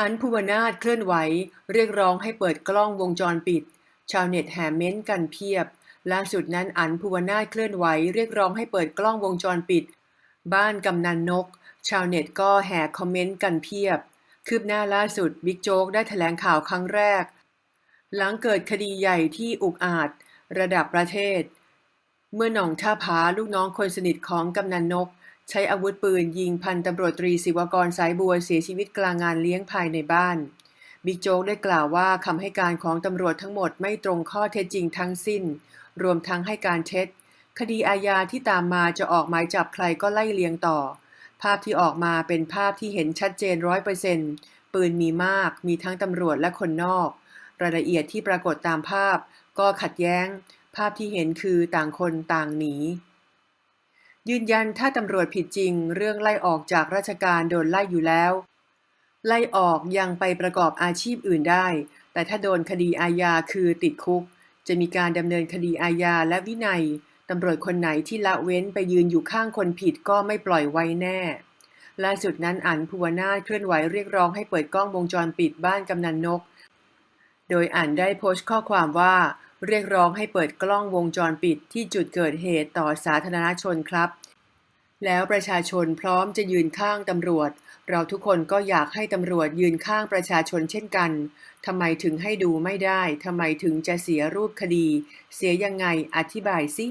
อันภูวนาถเคลื่อนไหว เรียกร้องให้เปิดกล้องวงจรปิด ชาวเน็ตแห่เม้นต์กันเพียบ ล่าสุดนั้นอันภูวนาถเคลื่อนไหว เรียกร้องให้เปิดกล้องวงจรปิด บ้านกำนันนก ชาวเน็ตก็แห่คอมเมนต์กันเพียบ คืบหน้าล่าสุดบิ๊กโจ๊กได้แถลงข่าวครั้งแรก หลังเกิดคดีใหญ่ที่อุกอาจ ระดับประเทศ เมื่อหน่องท่าผาลูกน้องคนสนิทของกำนันนก ใช้อาวุธปืนยิงพันตำรวจตรีศิวกรสายบัวเสียชีวิตกลางงานเลี้ยงภายในบ้าน บิ๊กโจ๊กได้กล่าวว่าคำให้การของตำรวจทั้งหมดไม่ตรงข้อเท็จจริงทั้งสิ้น รวมทั้งให้การเท็จ คดีอาญาที่ตามมาจะออกหมายจับใครก็ไล่เลียงต่อ ภาพที่ออกมาเป็นภาพที่เห็นชัดเจนร้อยเปอร์เซ็นต์ปืนมีมาก มีทั้งตำรวจและคนนอก รายละเอียดที่ปรากฏตามภาพ ก็ขัดแย้ง ภาพที่เห็นคือต่างคนต่างหนี ยืนยันถ้าตำรวจผิดจริง เรื่องไล่ออกจากราชการโดนไล่อยู่แล้ว ไล่ออกยังไปประกอบอาชีพอื่นได้ แต่ถ้าโดนคดีอาญาคือติดคุก จะมีการดำเนินคดีอาญาและวินัยตำรวจคนไหนที่ละเว้นไปยืนอยู่ข้างคนผิดก็ไม่ปล่อยไว้แน่ล่าสุดนั้นอันภูวนาถเคลื่อนไหวเรียกร้องให้เปิดกล้องวงจรปิดบ้านกำนันนก โดยอ่านได้โพสต์ข้อความว่า เรียกร้องให้เปิดกล้องวงจรปิดที่จุดเกิดเหตุต่อสาธารณชนครับ แล้วประชาชนพร้อมจะยืนข้างตำรวจ เราทุกคนก็อยากให้ตำรวจยืนข้างประชาชนเช่นกันทำไมถึงให้ดูไม่ได้ทำไมถึงจะเสียรูปคดี เสียยังไงอธิบายสิ